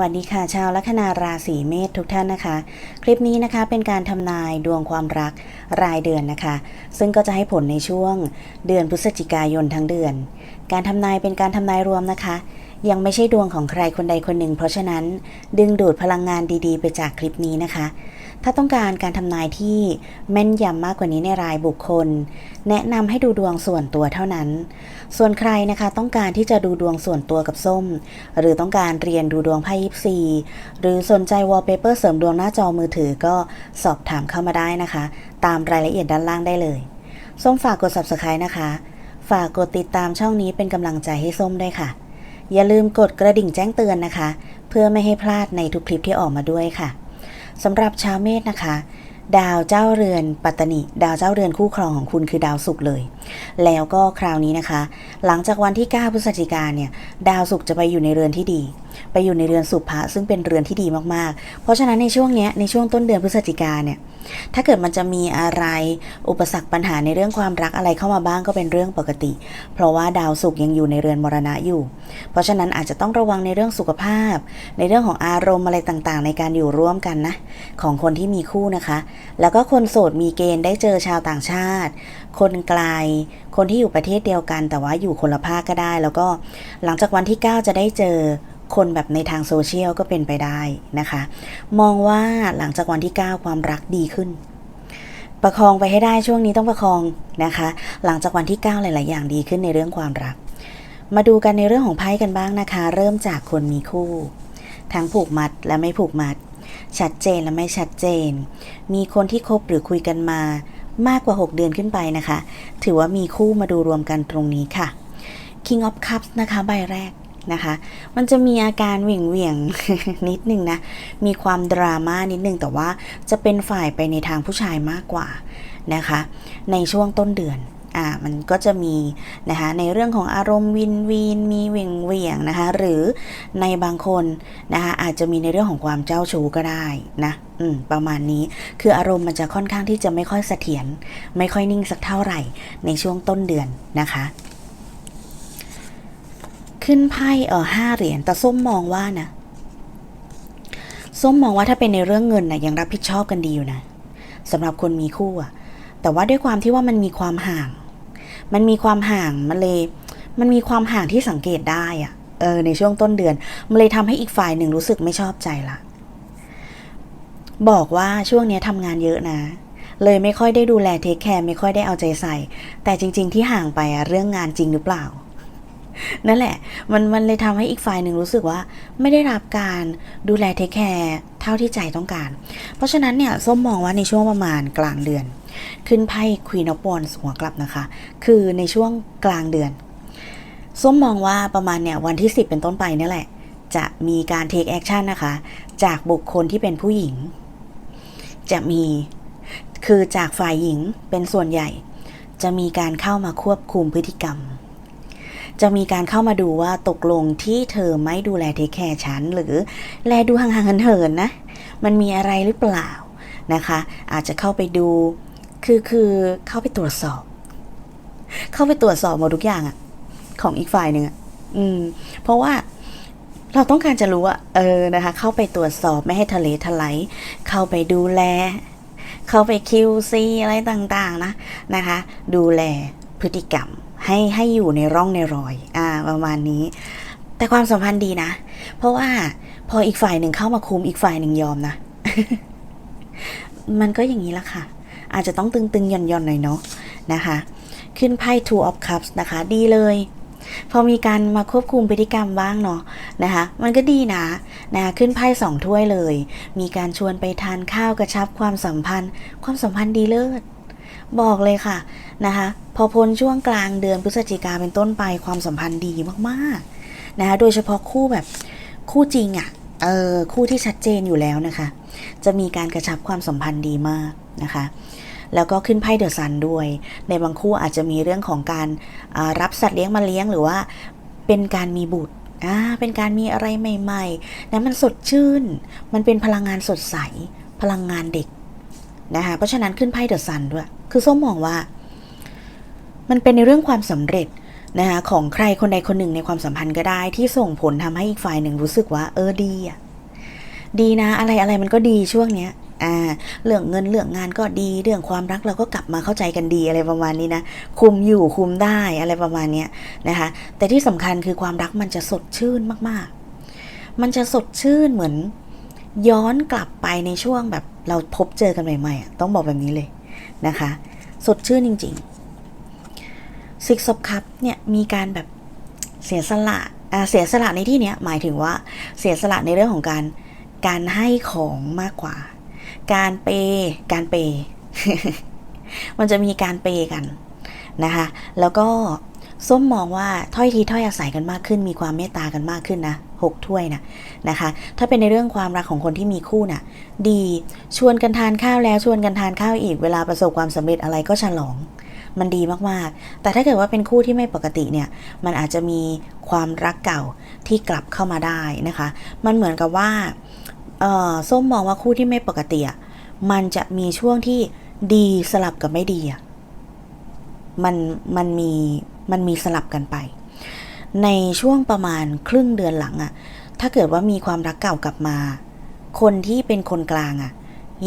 วัสดีค่ะ ชาวลัคนาราศีเมษทุกท่านนะคะ คลิปนี้นะคะเป็นการทำนายดวงความรักรายเดือนนะคะ ซึ่งก็จะให้ผลในช่วงเดือนพฤศจิกายนทั้งเดือน การทำนายเป็นการทำนายรวมนะคะ ยังไม่ใช่ดวงของใครคนใดคนหนึ่ง เพราะฉะนั้นดึงดูดพลังงานดีๆ ไปจากคลิปนี้นะคะ ถ้าต้องการการทำนายที่แม่นยำมากกว่านี้ในรายบุคคล แนะนำให้ดูดวงส่วนตัวเท่านั้น ส่วนใครนะคะต้องการที่จะดูดวงส่วนตัวกับส้ม หรือต้องการเรียนดูดวงไพ่ยิปซีหรือสนใจวอลเปเปอร์เสริมดวงหน้าจอมือถือก็สอบถามเข้ามาได้นะคะ ตามรายละเอียดด้านล่างได้เลย ส้มฝากกด subscribe นะคะ ฝากกดติดตามช่องนี้เป็นกำลังใจให้ส้มด้วยค่ะ อย่าลืมกดกระดิ่งแจ้งเตือนนะคะ เพื่อไม่ให้พลาดในทุกคลิปที่ออกมาด้วยค่ะ สำหรับชาวเมษนะคะ ดาวเจ้าเรือนปัตตนิดาวเจ้าเรือนคู่ครองของคุณคือดาวศุกร์เลย แล้วก็คราวนี้นะคะ หลังจากวันที่ 9 พฤศจิกาเนี่ย ดาวศุกร์จะไปอยู่ในเรือนที่ดี ไปอยู่ในเรือนสุภะซึ่งเป็นเรือนที่ดีมากๆ เพราะฉะนั้นในช่วงนี้ในช่วงต้นเดือนพฤศจิกาเนี่ยถ้าเกิดมันจะมีอะไรอุปสรรคปัญหาในเรื่องความรักอะไรเข้ามาบ้างก็เป็นเรื่องปกติ เพราะว่าดาวศุกร์ยังอยู่ในเรือนมรณะอยู่ เพราะฉะนั้นอาจจะต้องระวังในเรื่องสุขภาพ ในเรื่องของอารมณ์อะไรต่างๆ ในการอยู่ร่วมกันนะ ของคนที่มีคู่นะคะ แล้วก็คนโสดมีเกณฑ์ได้เจอชาวต่างชาติ คนไกล คนที่อยู่ประเทศเดียวกัน แต่ว่าอยู่คนละภาคก็ได้ แล้วก็หลังจากวันที่ 9 จะได้เจอ คนแบบในทางโซเชียลก็เป็นไปได้นะคะ มองว่าหลังจากวันที่ 9 ความรักดีขึ้น ประคองไปให้ได้ช่วงนี้ต้องประคองนะคะ หลังจากวันที่ 9 หลาย ๆ อย่างดีขึ้นในเรื่องความรัก มาดูกันในเรื่องของไพ่กันบ้างนะคะ เริ่มจากคนมีคู่ ทั้งผูกมัดและไม่ผูกมัด ชัดเจนและไม่ชัดเจน มีคนที่คบหรือคุยกันมามากกว่า 6 เดือนขึ้นไปนะคะ ถือว่ามีคู่มาดูรวมกันตรงนี้ค่ะ King of Cups นะคะ ใบแรก นะคะ มันจะมีอาการเหวี่ยงเวียงนิดนึงนะ มีความดราม่านิดนึง แต่ว่าจะเป็นฝ่ายไปในทางผู้ชายมากกว่านะคะ ในช่วงต้นเดือนอ่ามันก็จะมีนะคะในเรื่องของอารมณ์วินวีนมีเหวี่ยงเวียงนะคะหรือในบางคนนะคะอาจจะมีในเรื่องของความเจ้าชู้ก็ได้นะอืมประมาณนี้คืออารมณ์มันจะค่อนข้างที่จะไม่ค่อยเสถียรไม่ค่อยนิ่งสักเท่าไหร่ในช่วงต้นเดือนนะคะ ขึ้นไพ่เออห้าเหรียญแต่ส้มมองว่านะส้มมองว่าถ้าเป็นในเรื่องเงินนะยังรับผิดชอบกันดีอยู่นะสำหรับคนมีคู่อะแต่ว่าด้วยความที่ว่ามันมีความห่าง มันมีความห่างมันเลย มันมีความห่างที่สังเกตได้อะเออในช่วงต้นเดือน มันเลยทำให้อีกฝ่ายหนึ่งรู้สึกไม่ชอบใจละบอกว่าช่วงเนี้ยทำงานเยอะนะ เลยไม่ค่อยได้ดูแลเทคแคร์ไม่ค่อยได้เอาใจใส่ แต่จริง ๆ ที่ห่างไปอะเรื่องงานจริงหรือเปล่า นั่นแหละ มันมันเลยทำให้อีกฝ่ายหนึ่งรู้สึกว่า ไม่ได้รับการดูแลเทคแคร์เท่าที่ใจต้องการ เพราะฉะนั้นเนี่ยส้มมองว่าในช่วงประมาณกลางเดือน ขึ้นไพ่ Queen of Wands หัวกลับนะคะ คือในช่วงกลางเดือน ส้มมองว่าประมาณเนี่ยวันที่ 10 เป็นต้นไปนี่แหละ จะมีการ take action นะคะ จากบุคคลที่เป็นผู้หญิง จะมีคือจากฝ่ายหญิงเป็นส่วนใหญ่ จะมีการเข้ามาควบคุมพฤติกรรม จะมีการเข้ามาดูว่าตกลงที่เธอไม่ดูแลเทคแคร์ฉัน หรือแลดูห่างๆเหินๆนะ มันมีอะไรหรือเปล่านะคะ อาจจะเข้าไปดูคือคือเข้าไปตรวจสอบ เข้าไปตรวจสอบหมดทุกอย่างอะของอีกฝ่ายหนึ่งอะอืม เพราะว่าเราต้องการจะรู้อะเออนะคะ เข้าไปตรวจสอบไม่ให้ทะเลทลายเข้าไปดูแล เข้าไป QC อะไรต่างๆนะนะคะ ดูแลพฤติกรรม ให้ให้อยู่ในร่องในรอย อ่า ประมาณนี้ แต่ความสัมพันธ์ดีนะ เพราะว่าพออีกฝ่ายหนึ่งเข้ามาคุมอีกฝ่ายหนึ่งยอมนะ มันก็อย่างนี้ละค่ะ อาจจะต้องตึงๆหย่อนๆหน่อยเนาะนะคะ ขึ้นไพ่ Two of Cups นะคะ ดีเลยพอมีการมาควบคุมพฤติกรรมบ้างเนาะนะคะ มันก็ดีนะนะคะขึ้นไพ่สองถ้วยเลย มีการชวนไปทานข้าวกระชับความสัมพันธ์ ความสัมพันธ์ดีเลิศ บอกเลยค่ะนะคะพอพ้นช่วงกลางเดือนพฤศจิกาเป็นต้นไปความสัมพันธ์ดีมากๆนะคะโดยเฉพาะคู่แบบคู่จริงอะ่ะเออคู่ที่ชัดเจนอยู่แล้วนะคะ จะมีการกระชับความสัมพันธ์ดีมากนะคะ แล้วก็ขึ้นไพ่เดอะซันด้วย ในบางคู่อาจจะมีเรื่องของการรับสัตว์เลี้ยงมาเลี้ยงหรือว่าเป็นการมีบุตรอ่าเป็นการมีอะไรใหม่ๆนะมันสดชื่น มันเป็นพลังงานสดใส พลังงานเด็กนะคะเพราะฉะนั้นขึ้นไพ่เดอะซันด้วย คือส้มมองว่า มันเป็นในเรื่องความสำเร็จนะคะของใครคนใดคนหนึ่งในความสัมพันธ์ก็ได้ ที่ส่งผลทำให้อีกฝ่ายหนึ่งรู้สึกว่า เออดีอะดีนะ อะไรอะไรมันก็ดีช่วงเนี้ยอ่าเรื่องเงินเรื่องงานก็ดี เรื่องความรักเราก็กลับมาเข้าใจกันดีอะไรประมาณนี้นะคุมอยู่คุมได้อะไรประมาณเนี้ยนะคะแต่ที่สำคัญคือความรักมันจะสดชื่นมากๆ มันจะสดชื่นเหมือนย้อนกลับไปในช่วงแบบเราพบเจอกันใหม่ๆ ต้องบอกแบบนี้เลย นะคะ สดชื่นจริงๆ Six of Cup เนี่ยมีการแบบเสียสละอ่าเสียสละในที่เนี้ยหมายถึงว่าเสียสละในเรื่องของการการให้ของมากกว่า การเปย์การเปย์มันจะมีการเปย์กันนะคะ แล้วก็ ส้มมองว่าถ้อยทีถ้อยอาศัยกันมากขึ้น มีความเมตตากันมากขึ้นนะหกถ้วยนะนะคะ ถ้าเป็นในเรื่องความรักของคนที่มีคู่น่ะ ดีชวนกันทานข้าวแล้วชวนกันทานข้าวอีกเวลาประสบความสำเร็จอะไรก็ฉลอง มันดีมากๆ แต่ถ้าเกิดว่าเป็นคู่ที่ไม่ปกติเนี่ยมันอาจจะมีความรักเก่าที่กลับเข้ามาได้นะคะ มันเหมือนกับว่าส้มมองว่าคู่ที่ไม่ปกติอะมันจะมีช่วงที่ดีสลับกับไม่ดีอะมันมันมี มันมีสลับกันไป ในช่วงประมาณครึ่งเดือนหลังอะถ้าเกิดว่ามีความรักเก่ากลับมา คนที่เป็นคนกลางอะ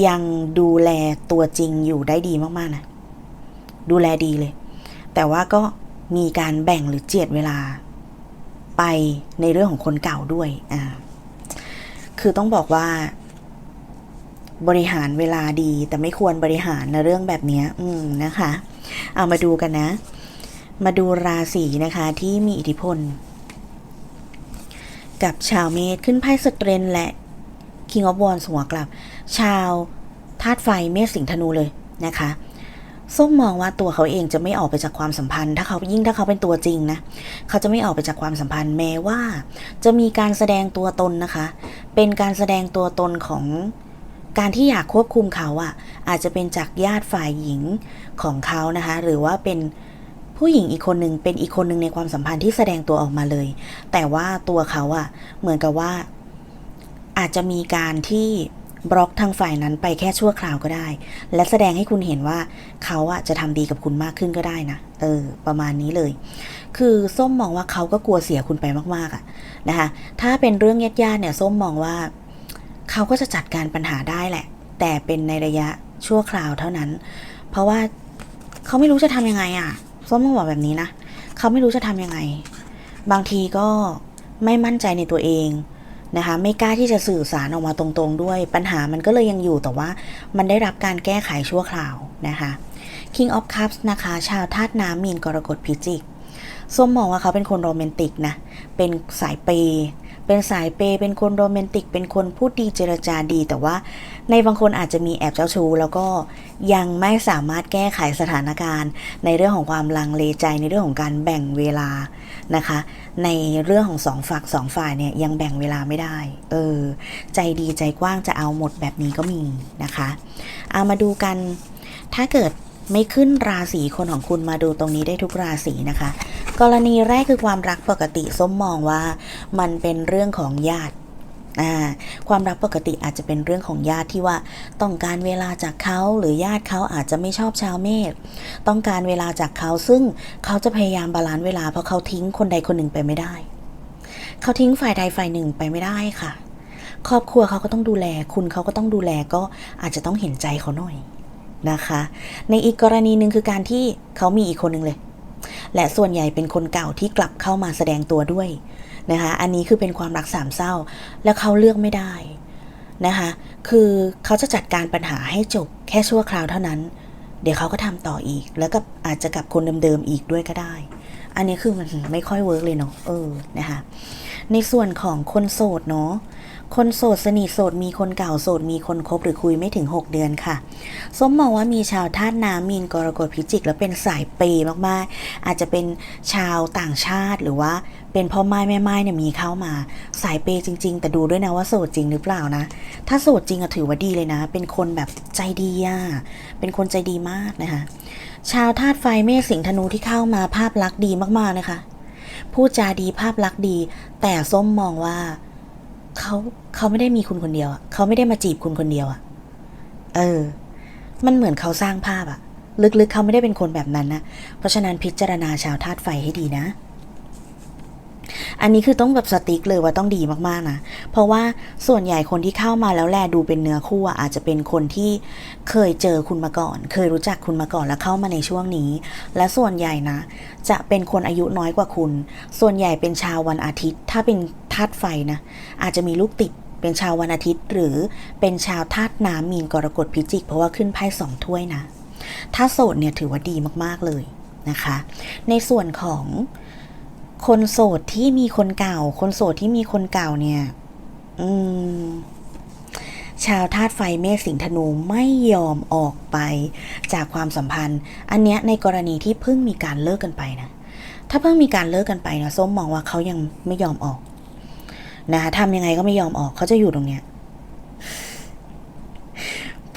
ยังดูแลตัวจริงอยู่ได้ดีมากๆนะดูแลดีเลย แต่ว่าก็มีการแบ่งหรือเจียดเวลา ไปในเรื่องของคนเก่าด้วยอ่าคือต้องบอกว่า บริหารเวลาดี แต่ไม่ควรบริหารในเรื่องแบบนี้อืมนะคะ เอามาดูกันนะ มาดูราศีนะคะที่มีอิทธิพล กับชาวเมษขึ้นไพ่สเตรนและ King of Wands หัวกลับ ชาวธาตุไฟเมษสิงห์ธนูเลยนะคะส้มมองว่าตัวเขาเองจะไม่ออกไปจากความสัมพันธ์ ถ้าเขายิ่งถ้าเขาเป็นตัวจริงนะเขาจะไม่ออกไปจากความสัมพันธ์แม้ว่า จะมีการแสดงตัวตนนะคะ เป็นการแสดงตัวตนของการที่อยากควบคุมเขาอะอาจจะเป็นจากญาติฝ่ายหญิงของเขานะคะ หรือว่าเป็น ผู้หญิงอีกคนหนึ่งเป็นอีกคนหนึ่งในความสัมพันธ์ที่แสดงตัวออกมาเลย แต่ว่าตัวเขาอะเหมือนกับว่าอาจจะมีการที่บล็อกทางฝ่ายนั้นไปแค่ชั่วคราวก็ได้ และแสดงให้คุณเห็นว่าเขาอะจะทำดีกับคุณมากขึ้นก็ได้นะ เออ ประมาณนี้เลย คือส้มมองว่าเขาก็กลัวเสียคุณไปมากๆอะนะคะ ถ้าเป็นเรื่องญาติๆเนี่ยส้มมองว่า เขาก็จะจัดการปัญหาได้แหละ แต่เป็นในระยะชั่วคราวเท่านั้น เพราะว่าเขาไม่รู้จะทำยังไงอะ ส้มต้องบอกแบบนี้นะเขาไม่รู้จะทำยังไง บางทีก็ไม่มั่นใจในตัวเองนะคะไม่กล้าที่จะสื่อสารออกมาตรงๆ ด้วย ปัญหามันก็เลยยังอยู่แต่ว่ามันได้รับการแก้ไขชั่วคราวนะคะ King of Cups นะคะ ชาวธาตุน้ำมีนกรกฎพิจิกส้มมองว่าเขาเป็นคนโรแมนติกนะ เป็นสายเปย์ เป็นสายเปย์เป็นคนโรแมนติก เป็นคนพูดดีเจรจาดี แต่ว่าในบางคนอาจจะมีแอบเจ้าชู้แล้วก็ยังไม่สามารถแก้ไขสถานการณ์ ในเรื่องของความลังเลใจในเรื่องของการแบ่งเวลานะคะ ในเรื่องของสองฝักสองฝ่ายเนี่ยยังแบ่งเวลาไม่ได้ เออ ใจดีใจกว้างจะเอาหมดแบบนี้ก็มีนะคะเอามาดูกัน ถ้าเกิดไม่ขึ้นราศีคนของคุณมาดูตรงนี้ได้ทุกราศีนะคะ กรณีแรกคือความรักปกติส้มมองว่ามันเป็นเรื่องของญาติความรักปกติอาจจะเป็นเรื่องของญาติที่ว่า ต้องการเวลาจากเขาหรือญาติเขาอาจจะไม่ชอบชาวเมษต้องการเวลาจากเขาซึ่งเขาจะพยายามบาลานซ์เวลาเพราะเขาทิ้งคนใดคนหนึ่งไปไม่ได้ เขาทิ้งฝ่ายใดฝ่ายหนึ่งไปไม่ได้ค่ะ ครอบครัวเขาก็ต้องดูแล คุณเขาก็ต้องดูแลก็อาจจะต้องเห็นใจเขาหน่อยนะคะ ในอีกกรณีหนึ่งคือการที่เขามีอีกคนหนึ่งเลย และส่วนใหญ่เป็นคนเก่าที่กลับเข้ามาแสดงตัวด้วยนะคะ อันนี้คือเป็นความรักสามเศร้า แล้วเขาเลือกไม่ได้นะคะ คือเขาจะจัดการปัญหาให้จบแค่ชั่วคราวเท่านั้น เดี๋ยวเขาก็ทำต่ออีก แล้วก็อาจจะกับคนเดิมๆอีกด้วยก็ได้ อันนี้คือมันไม่ค่อยเวิร์กเลยเนาะ เออ นะคะ ในส่วนของคนโสดเนาะ คนโสดสนิทโสดมีคนเก่าโสดมีคนคบหรือคุยไม่ถึง 6 เดือนค่ะส้มมองว่ามีชาวธาตุน้ำมีนกรกฎพิจิก แล้วเป็นสายเปย์มากๆ อาจจะเป็นชาวต่างชาติหรือว่าเป็นพ่อไม้แม่ไม้เนี่ยมีเข้ามา สายเปย์จริง ๆ แต่ดูด้วยนะว่าโสดจริงหรือเปล่านะ ถ้าโสดจริงอะถือว่าดีเลยนะ เป็นคนแบบใจดีอะเป็นคนใจดีมากนะคะชาวธาตุไฟเมษสิงธนูที่เข้ามาภาพลักษณ์ดีมากๆนะคะพูดจาดีภาพลักษณ์ดี แต่ส้มมองว่า เขาเขาไม่ได้มีคุณคนเดียวอะเขาไม่ได้มาจีบคุณคนเดียวอะเออ มันเหมือนเขาสร้างภาพอะลึกๆเขาไม่ได้เป็นคนแบบนั้นนะเพราะฉะนั้นพิจารณาชาวธาตุไฟให้ดีนะ อันนี้คือต้องแบบสติ๊กเลยว่าต้องดีมากๆนะ เพราะว่าส่วนใหญ่คนที่เข้ามาแล้วแลดูเป็นเนื้อคู่อะอาจจะเป็นคนที่เคยเจอคุณมาก่อน เคยรู้จักคุณมาก่อนแล้วเข้ามาในช่วงนี้ และส่วนใหญ่นะ จะเป็นคนอายุน้อยกว่าคุณ ส่วนใหญ่เป็นชาววันอาทิตย์ ถ้าเป็นธาตุไฟนะ อาจจะมีลูกติดเป็นชาววันอาทิตย์ หรือเป็นชาวธาตุน้ำมีนกรกฎพิจิก เพราะว่าขึ้นไพ่สองถ้วยนะ ถ้าโสดเนี่ยถือว่าดีมากๆเลยนะคะ ในส่วนของ คนโสดที่มีคนเก่า คนโสดที่มีคนเก่าเนี่ย อืม ชาวธาตุไฟเมษสิงธนูไม่ยอมออกไปจากความสัมพันธ์ อันเนี้ยในกรณีที่เพิ่งมีการเลิกกันไปนะ ถ้าเพิ่งมีการเลิกกันไปนะส้มมองว่าเขายังไม่ยอมออกนะคะทำยังไงก็ไม่ยอมออกเขาจะอยู่ตรงเนี้ย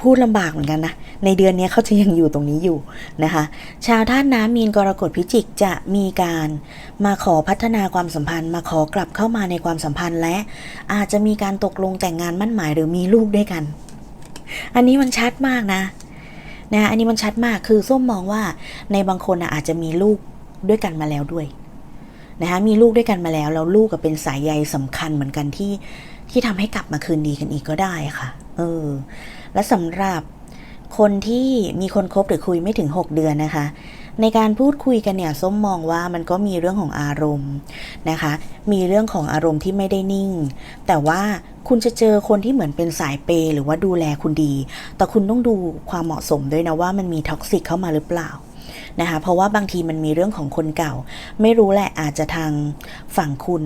พูดลำบากเหมือนกันนะ ในเดือนนี้เขาจะยังอยู่ตรงนี้อยู่นะคะ ชาวธาตุน้ำมีนกรกฎพิจิกจะมีการมาขอพัฒนาความสัมพันธ์ มาขอกลับเข้ามาในความสัมพันธ์และอาจจะมีการตกลงแต่งงานมั่นหมายหรือมีลูกด้วยกัน อันนี้มันชัดมากนะนะอันนี้มันชัดมากคือส้มมองว่าในบางคนนะอาจจะมีลูกด้วยกันมาแล้วด้วยนะคะมีลูกด้วยกันมาแล้วแล้วลูกก็เป็นสายใยสำคัญเหมือนกันที่ที่ทำให้กลับมาคืนดีกันอีกก็ได้ค่ะ เออ และสำหรับคนที่มีคนคบหรือคุยไม่ถึง 6 เดือนนะคะ ในการพูดคุยกันเนี่ยส้มมองว่ามันก็มีเรื่องของอารมณ์นะคะ มีเรื่องของอารมณ์ที่ไม่ได้นิ่ง แต่ว่าคุณจะเจอคนที่เหมือนเป็นสายเปย์หรือว่าดูแลคุณดี แต่คุณต้องดูความเหมาะสมด้วยนะว่ามันมีท็อกซิกเข้ามาหรือเปล่านะคะเพราะว่าบางทีมันมีเรื่องของคนเก่า ไม่รู้แหละอาจจะทางฝั่งคุณ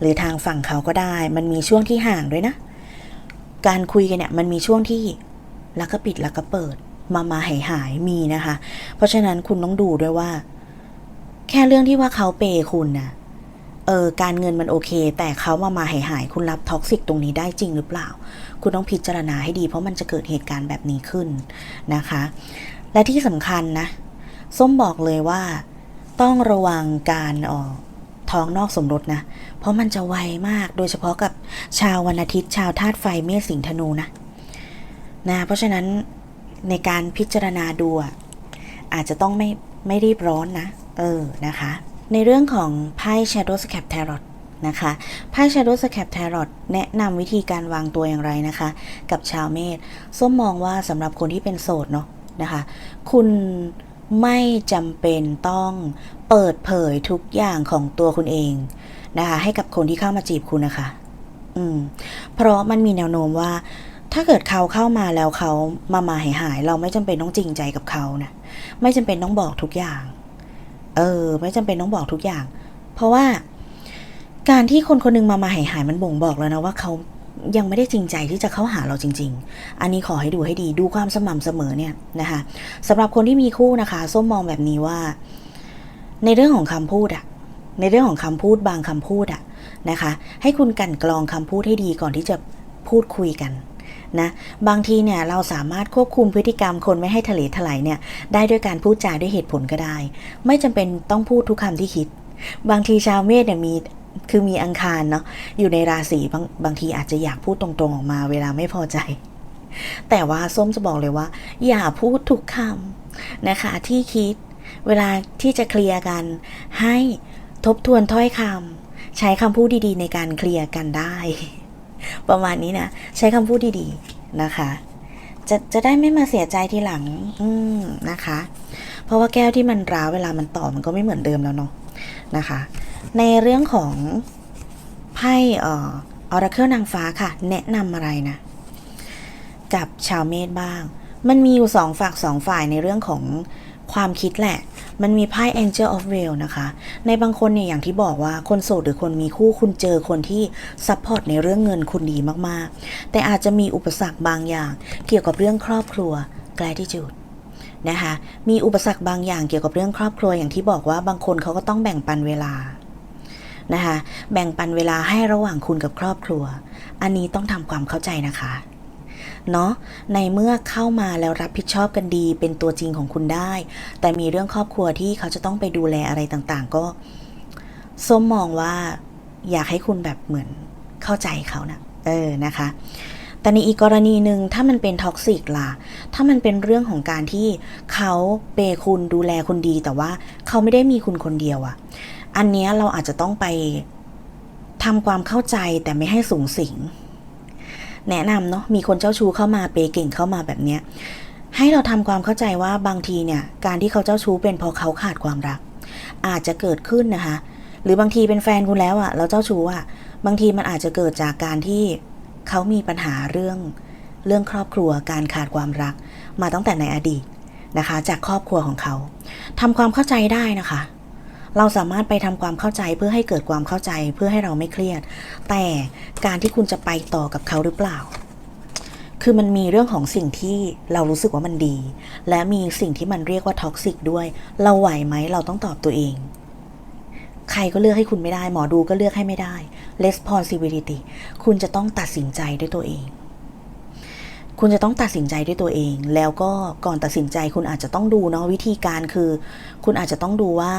หรือทางฝั่งเขาก็ได้ มันมีช่วงที่ห่างด้วยนะ การคุยกันเนี่ยมันมีช่วงที่แล้วก็ปิดแล้วก็เปิด มามาหายหายมีนะคะ เพราะฉะนั้นคุณต้องดูด้วยว่า แค่เรื่องที่ว่าเขาเปย์คุณนะเออการเงินมันโอเค แต่เขามามาหายหายคุณรับท็อกซิกตรงนี้ได้จริงหรือเปล่า คุณต้องพิจารณาให้ดี เพราะมันจะเกิดเหตุการณ์แบบนี้ขึ้นนะคะ และที่สำคัญนะ ส้มบอกเลยว่า ต้องระวังการออก ท้องนอกสมรสนะ เพราะมันจะไวมากโดยเฉพาะกับชาววันอาทิตย์ชาวธาตุไฟเมษสิงห์ธนูนะนะ เพราะฉะนั้นในการพิจารณาดูอะอาจจะต้องไม่ไม่รีบร้อนนะ เออนะคะ ในเรื่องของไพ่ Shadow Scap Tarot นะคะไพ่ Shadow Scap Tarot แนะนำวิธีการวางตัวอย่างไรนะคะ กับชาวเมษส้มมองว่าสำหรับคนที่เป็นโสดเนาะนะคะ คุณ ไม่จำเป็นต้องเปิดเผยทุกอย่างของตัวคุณเองนะคะให้กับคนที่เข้ามาจีบคุณนะคะ อืม เพราะมันมีแนวโน้มว่า ถ้าเกิดเขาเข้ามาแล้วเขามามาหายหาย เราไม่จำเป็นต้องจริงใจกับเขานะไม่จำเป็นต้องบอกทุกอย่าง เออ ไม่จำเป็นต้องบอกทุกอย่าง เพราะว่า การที่คนคนหนึงมามาหายหายมันบ่งบอกแล้วนะว่าเขา ยังไม่ได้จริงใจที่จะเข้าหาเราจริง ๆ อันนี้ขอให้ดูให้ดีดูความสม่ำเสมอเนี่ยนะคะสำหรับคนที่มีคู่นะคะส้มมองแบบนี้ว่า ในเรื่องของคำพูดอะในเรื่องของคำพูดบางคำพูดอะนะคะ ให้คุณกันกรองคำพูดให้ดีก่อนที่จะพูดคุยกันนะบางทีเนี่ยเราสามารถควบคุมพฤติกรรมคนไม่ให้ทะเลถลายเนี่ยได้ด้วยการพูดจาด้วยเหตุผลก็ได้ ไม่จำเป็นต้องพูดทุกคำที่คิด บางทีชาวเมษเนี่ยมี คือมีอังคารเนาะอยู่ในราศีบางบางทีอาจจะอยากพูดตรงๆออกมาเวลาไม่พอใจ แต่ว่าส้มจะบอกเลยว่า อย่าพูดทุกคำนะคะ ที่คิดเวลาที่จะเคลียร์กัน ให้ทบทวนถ้อยคำใช้คำพูดดีๆ ในการเคลียร์กันได้ ประมาณนี้นะ ใช้คำพูดดีๆนะคะ จะจะได้ไม่มาเสียใจทีหลัง อืมนะคะ เพราะว่าแก้วที่มันร้าวเวลามันต่อมันก็ไม่เหมือนเดิมแล้วเนาะนะคะ ในเรื่องของไพ่ออราเคิลนางฟ้าค่ะ แนะนำอะไรนะ กับชาวเมษบ้าง มันมีอยู่สองฝากสองฝ่ายในเรื่องของความคิดแหละ มันมีไพ่ Angel of Rail นะคะ ในบางคนเนี่ยอย่างที่บอกว่าคนโสดหรือคนมีคู่คุณเจอคนที่ซัพพอร์ตในเรื่องเงินคุณดีมากๆ แต่อาจจะมีอุปสรรคบางอย่าง เกี่ยวกับเรื่องครอบครัว gratitude นะคะ มีอุปสรรคบางอย่างเกี่ยวกับเรื่องครอบครัวอย่างที่บอกว่าบางคนเขาก็ต้องแบ่งปันเวลา นะคะแบ่งปันเวลาให้ระหว่างคุณกับครอบครัว อันนี้ต้องทำความเข้าใจนะคะเนาะในเมื่อเข้ามาแล้วรับผิดชอบกันดีเป็นตัวจริงของคุณได้ แต่มีเรื่องครอบครัวที่เขาจะต้องไปดูแลอะไรต่างๆ ก็ส้มมองว่าอยากให้คุณแบบเหมือนเข้าใจเขานะเออนะคะ แต่ในอีกกรณีหนึ่งถ้ามันเป็นท็อกซิกล่ะ ถ้ามันเป็นเรื่องของการที่เขาเปย์คุณดูแลคุณดี แต่ว่าเขาไม่ได้มีคุณคนเดียวอะ อันนี้เราอาจจะต้องไปทำความเข้าใจแต่ไม่ให้สูงสิง แนะนำเนาะมีคนเจ้าชู้เข้ามาเปเก่งเข้ามาแบบเนี้ยให้เราทำความเข้าใจว่าบางทีเนี่ยการที่เขาเจ้าชู้เป็นเพราะเขาขาดความรัก อาจจะเกิดขึ้นนะคะ หรือบางทีเป็นแฟนคุณแล้วอะแล้วเจ้าชู้อะบางทีมันอาจจะเกิดจากการที่เขามีปัญหาเรื่องเรื่องครอบครัวการขาดความรัก มาตั้งแต่ในอดีตนะคะ จากครอบครัวของเขาทำความเข้าใจได้นะคะ เราสามารถไปทำความเข้าใจเพื่อให้เกิดความเข้าใจเพื่อให้เราไม่เครียด แต่การที่คุณจะไปต่อกับเขาหรือเปล่า คือมันมีเรื่องของสิ่งที่เรารู้สึกว่ามันดี และมีสิ่งที่มันเรียกว่าท็อกซิกด้วย เราไหวไหมเราต้องตอบตัวเอง ใครก็เลือกให้คุณไม่ได้ หมอดูก็เลือกให้ไม่ได้ responsibility คุณจะต้องตัดสินใจด้วยตัวเองคุณจะต้องตัดสินใจด้วยตัวเอง แล้วก็ก่อนตัดสินใจคุณอาจจะต้องดูเนาะวิธีการคือ คุณอาจจะต้องดูว่า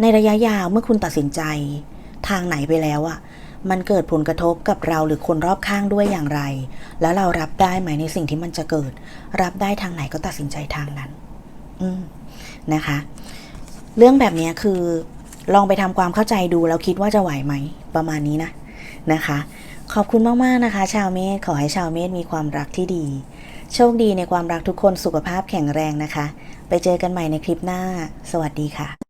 ในระยะยาวเมื่อคุณตัดสินใจ ทางไหนไปแล้วอะมันเกิดผลกระทบกับเราหรือคนรอบข้างด้วยอย่างไร แล้วเรารับได้ไหมในสิ่งที่มันจะเกิด รับได้ทางไหนก็ตัดสินใจทางนั้น อืมนะคะ เรื่องแบบนี้คือลองไปทำความเข้าใจดูแล้วคิดว่าจะไหวไหม ประมาณนี้นะนะคะ ขอบคุณมาก ๆ นะคะ ชาวเมษขอให้ชาวเมษมีความรักที่ดี โชคดีในความรักทุกคนสุขภาพแข็งแรงนะคะ ไปเจอกันใหม่ในคลิปหน้า สวัสดีค่ะ